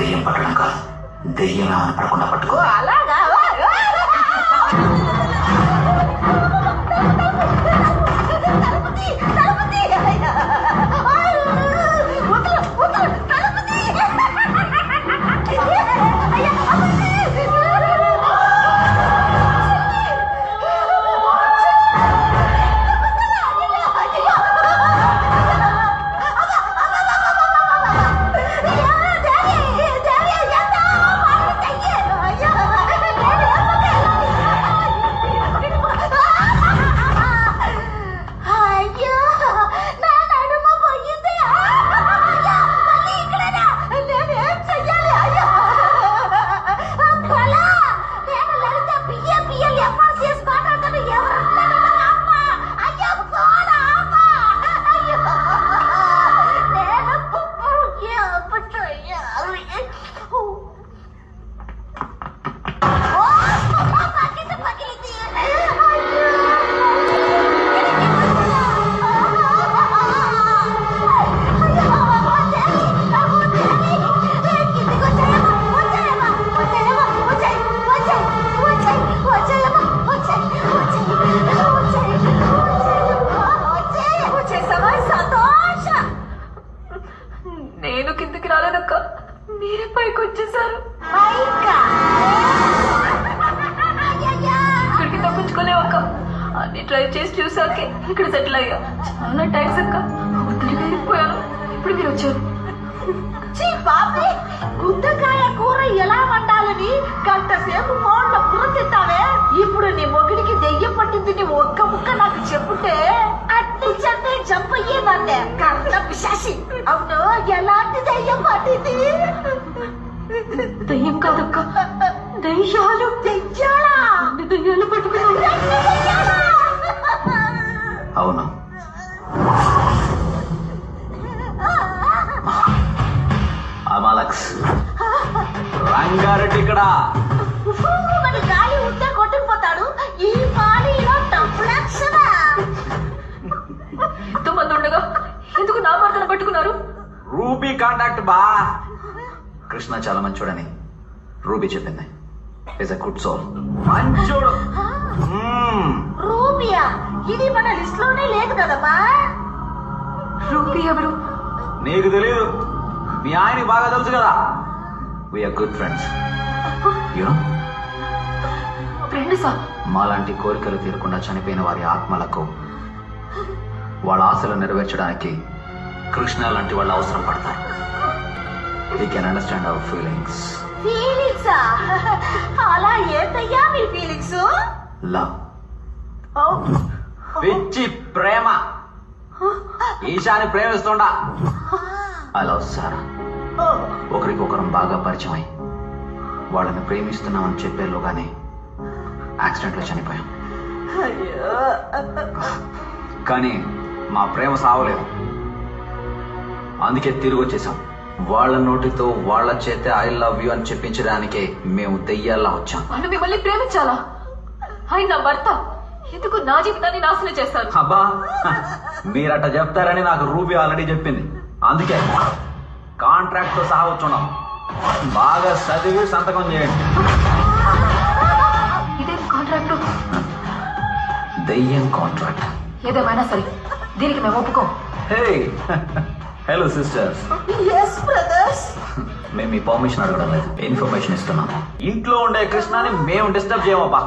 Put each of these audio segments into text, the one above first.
దెయ్యం పట్టడం కాదు. దెయ్యం ఏమని పడకుండా పట్టుకో. అలాగా? అన్ని ట్రై చేసి చూసాకే ఇక్కడ సెటిల్ అయ్యా. చాలా థ్యాంక్స్ అక్క. ఒత్తిడిగా ఇప్పుడు మీరు వచ్చారు. బాబే గుత్తకాయ కూర ఎలా వండాలని గంట సేపు ఫోన్లో తింటావే ఇప్పుడు నీ మొగిడికి దెయ్యం పట్టింది నీ ఒక్క ముక్క నాకు చెప్పుంటే అట్టి చెంటే జంప్ అయ్యేదాన్నే కర్ణ పిశాసి అవును ఎలాంటి దెయ్యం పట్టింది? దయ్యం కాదక్క. దయ్యాలు. దెయ్యాలా? దయ్యాలు పట్టుకున్నాను. రంగారెడ్డి ఇక్కడ గాలి ఉంటే కొట్టుకుపోతాడు. ఈ డబ్బులక్షరా ఎంతమంది ఉండగా ఎందుకు నా భర్తను పట్టుకున్నారు? రూబీ కాంటాక్ట్ బా. కృష్ణ చాలా మంచోడని రూబీ చెప్పింది. ఇస్ అ గుడ్ సోల్ మంచోడు. రూపియా? ఇది మన లిస్ట్లోనే లేదు కదమ్మా రూపీ ఎవరు? నీకు తెలియదు మీ ఆయనకి బాగా తెలుసు కదా. We are good friends you know friend సా మాలాంటి కోరికలు తీరకుండా చనిపోయిన వారి ఆత్మలకు వాళ్ళ ఆశలు నెరవేర్చడానికి కృష్ణ లాంటి వాళ్ళు అవసరం పడతారు. We can understand our feelings ఫీలింగ్సా అలా ఏంటయ్యా మీ ఫీలింగ్స్ లవ్ పిచ్చి ప్రేమ. ఈశాని ప్రేమిస్తుండా లవ్ సార్ ఒకరికొకరం బాగా పరిచయం అయి వాళ్ళని ప్రేమిస్తున్నామని చెప్పేలోగానే యాక్సిడెంట్లో చనిపోయాం. కానీ మా ప్రేమ సావలేదు. అందుకే తిరిగి వచ్చేసాం. వాళ్ళ నోటితో వాళ్ళ చేతే ఐ లవ్ యూ అని చెప్పించడానికే మేము దెయ్యాల్లా వచ్చాం. వాళ్ళు మిమ్మల్ని ప్రేమించాలా? ఆయన నా భర్త. ఎందుకు నా జీవితాన్ని నాశనం చేస్తారు? అబ్బా మీరట చెప్తారని నాకు రూబీ ఆల్రెడీ చెప్పింది. అందుకే కాంట్రాక్ట్తో సహా వచ్చున్నాం. బాగా చదివి సంతకం చేయండి. ఇదేం కాంట్రాక్ట్ దెయ్యం కాంట్రాక్ట్ ఏదేమైనా సరే దీనికి మేము ఒప్పుకోం. Hey hello sisters yes brothers మేము మీ పర్మిషన్ అడగడం లేదు. ఇన్ఫర్మేషన్ ఇస్తున్నాము ఇంట్లో ఉండే కృష్ణని మేము డిస్టర్బ్ చేయమబ్బా.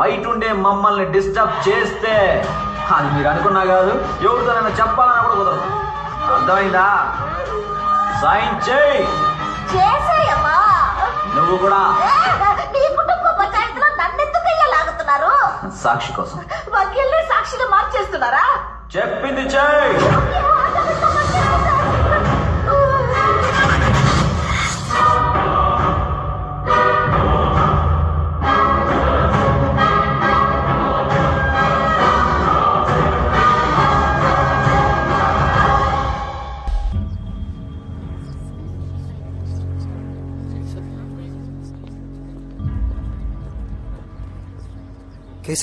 బయట ఉండే మమ్మల్ని డిస్టర్బ్ చేస్తే అది మీరు అనుకున్నా కాదు ఎవరితోనైనా చెప్పాలని కూడా కుదరదు. అర్థమైందా? సైన్ చేయి. చేసేయమ్మా. నువ్వు కూడా. నీ కుటుంబ పంచాయతీలో నన్నెందుకయ్యా లాగుతున్నారు? సాక్షి కోసం. వకీల్ని సాక్షిగా మార్చేస్తున్నారా? చెప్పింది చేయి.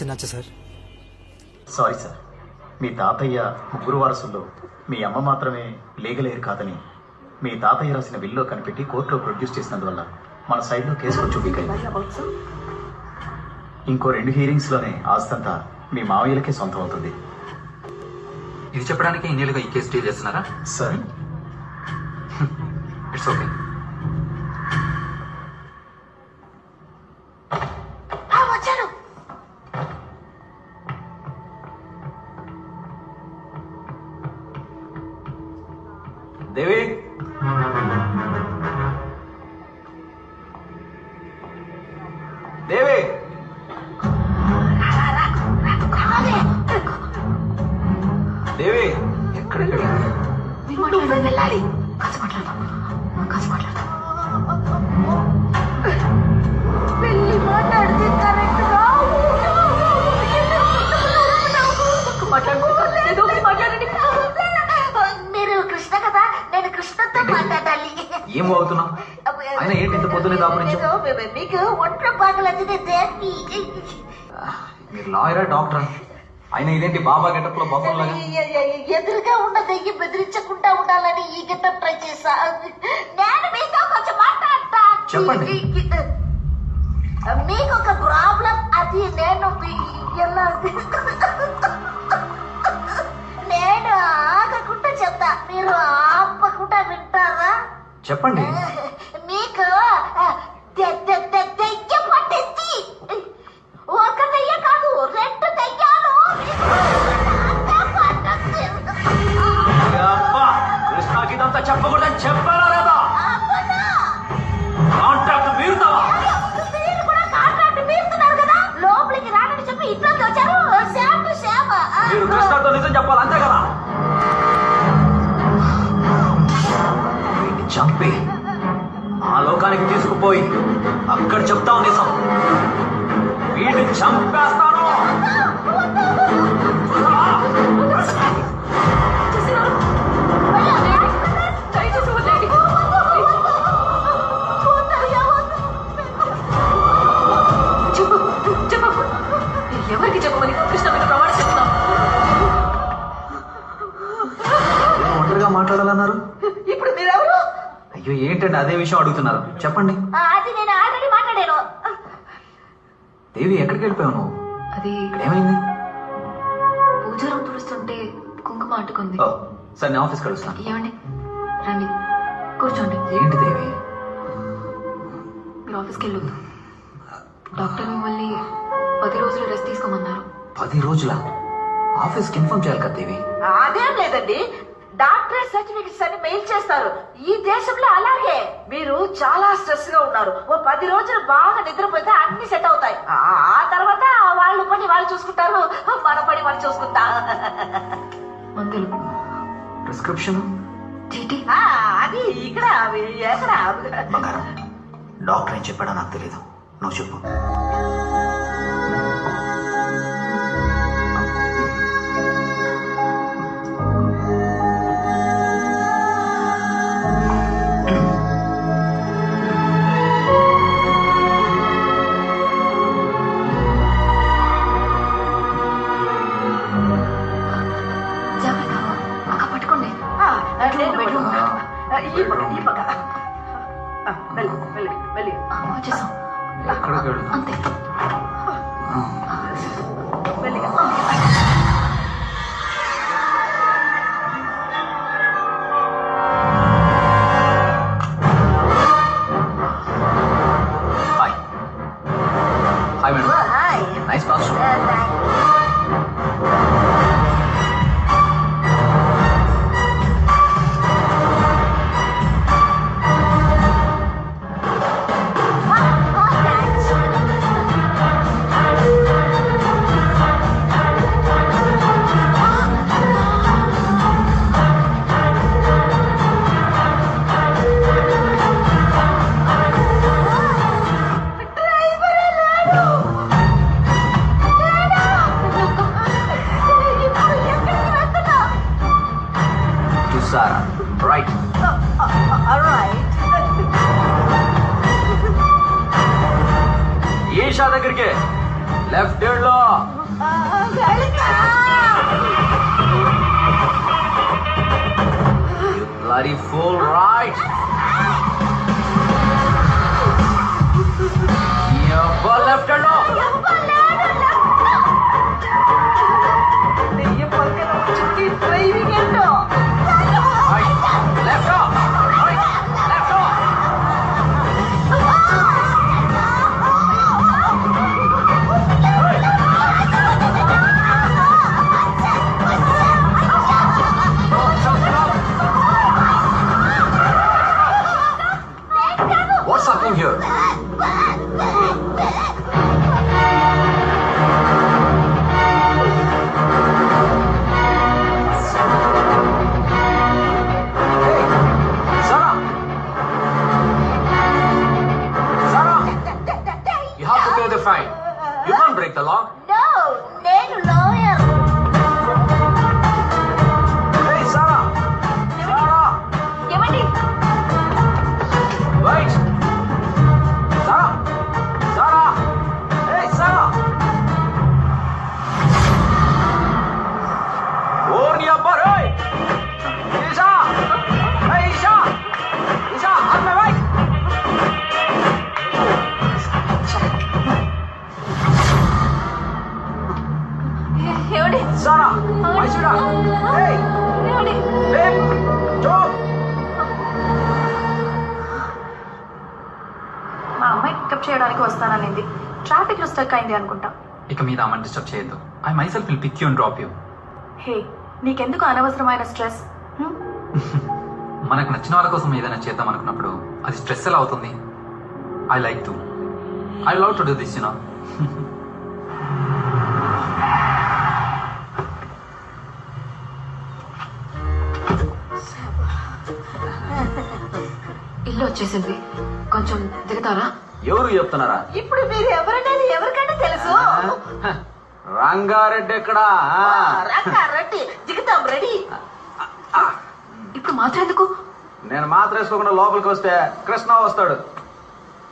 నచ్చ సార్? Sorry sir. మీ తాతయ్య ముగ్గురు వారసుల్లో మీ అమ్మ మాత్రమే లేగలేరు కాదని మీ తాతయ్య రాసిన బిల్లో కనిపెట్టి కోర్టులో ప్రొడ్యూస్ చేసినందువల్ల మన సైడ్లో కేసు అయింది. ఇంకో రెండు హీరింగ్స్లోనే ఆస్తంతా మీ మావయ్యలకే సొంతం అవుతుంది. ఇది చెప్పడానికి ఇన్నేళ్ళుగా ఈ కేసు డీల్ చేస్తున్నారా? Sir. It's okay Devi? Devi? కాదే దేవి? ఎక్కడికి వెళ్ళింది? వెళ్ళాలి. ఏం అవుతున్నావు ఆయన ఏంటి ఇంత దేన్ని మీరు లాయరా డాక్టరా ఆయన ఇదేంటి బాబా గెటప్లో ఎ- ఎదురుగా ఉన్న దెయ్యి బెదిరించకుండా ఉండాలని ఈ గెటప్ ట్రై చేశా నేను మీతో కొంచెం మాట్లాడతా చెప్పండి. మీకు ఒక ప్రాబ్లం అది నేను ఎలా నేను ఆగకుండా చెప్తా మీరు ఆపకుండా వింటారా చెప్పండి. మీకు అదే విషయం అడుగుతున్నారు. చెప్పండి. ఆ, అది నేను ఆల్రెడీ మాట్లాడాను. దేవి ఎక్కడికి వెళ్ళిపోయావు నువ్వు? అది ఇక్కడ ఏమైంది పూజారం తుడుస్తుంటే కుంకుమ అంటుకుంది. ఓ సరే నేను ఆఫీస్కి కలుస్తాను. ఏమండి? రండి. కూర్చోండి. ఏంటి దేవి? మీరు ఆఫీస్కి వెళ్ళొద్దు. డాక్టర్ మిమ్మల్ని పది రోజులు రెస్ట్ తీసుకోమన్నారు. పది రోజుల? ఆఫీస్కి ఇన్ఫార్మ్ చేయాలి కదా దేవి? అదేం లేదండి. డాక్టర్ సర్టిఫికెట్స్ అని మెయిల్ చేస్తారు. ఈ దేశంలో అలాగే. మీరు చాలా స్ట్రెస్గా ఉన్నారు. ఓ పది రోజులు బాగా నిద్రపోతే అన్ని సెట్ అవుతాయి. ఆ తర్వాత వాళ్ళు పని వాళ్ళు చూసుకుంటారు. మన పని మనం చూసుకుంటా. మందులు. ప్రిస్క్రిప్షన్? అది ఇక్కడ ఎక్కడ? డాక్టర్ ఏం చెప్పాడో నాకు తెలియదు నువ్వు చెప్పు. ಇವ್ರಿಗೆ ಲೆಫ್ಟ್ ಹೇಳು bloody fool, right? ಯಪ್ಪ ಲೆಫ್ಟ್ ಹೇಳು ಡ್ರೈವಿಂಗ್ ಎಂಟು చేయడానికి వస్తాననింది. ట్రాఫిక్లో స్టక్ అయింది అనుకుంటా. ఇక మీద అమ్మని డిస్టర్బ్ చేయొద్దు. I myself will pick you and drop you hey నీకెందుకు అనవసరమైన స్ట్రెస్? మనకు నచ్చిన వాళ్ళ కోసం ఏదైనా చేద్దాం అనుకున్నప్పుడు అది స్ట్రెస్ ఎలా అవుతుంది? I like to I love to do this you know ఇల్లు వచ్చేసింది. కొంచెం దిగుతారా? ఎవరు చెప్తున్నారా? ఇప్పుడు మీరు ఎవరనేది ఎవరికైనా తెలుసు? రంగారెడ్డి ఎక్కడ? రంగా రెడ్డి. దిగుతాం రెడీ. ఇప్పుడు మాత్రం ఎందుకు? నేను మాత్రం వేసుకోకుండా లోపలికి వస్తే కృష్ణ వస్తాడు.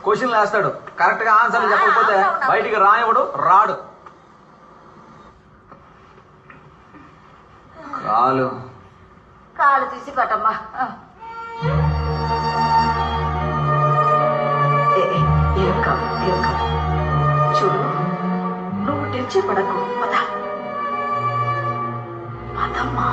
క్వశ్చన్లు వేస్తాడు. కరెక్ట్గా ఆన్సర్లు చెప్పకపోతే బయటికి రానివ్వడు రాడు. కాలు. కాలు తీసి కట్టమ్మా ఏ, ఏం చూడు నువ్వు టెన్షన్ పడకు పదమ్మా.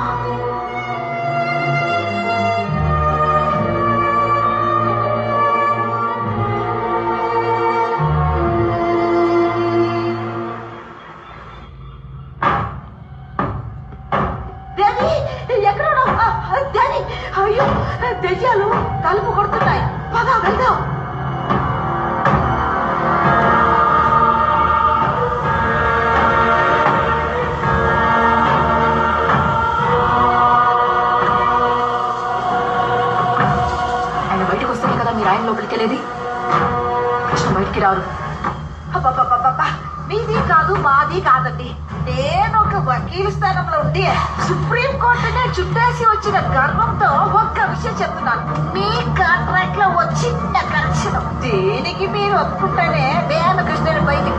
లోపలికి వెళ్ళేది? కృష్ణ బయటికి రారు. మీది కాదు మాది కాదండి. నేను ఒక వకీలు స్థానంలో ఉండి సుప్రీం కోర్టునే చుట్టేసి వచ్చిన గర్వంతో ఒక్క విషయం చెప్తున్నాను. మీ కాంట్రాక్ట్లో వచ్చిన కరెక్షన్ దీనికి మీరు ఒప్పుకుంటేనే నేను కృష్ణుని బయటికి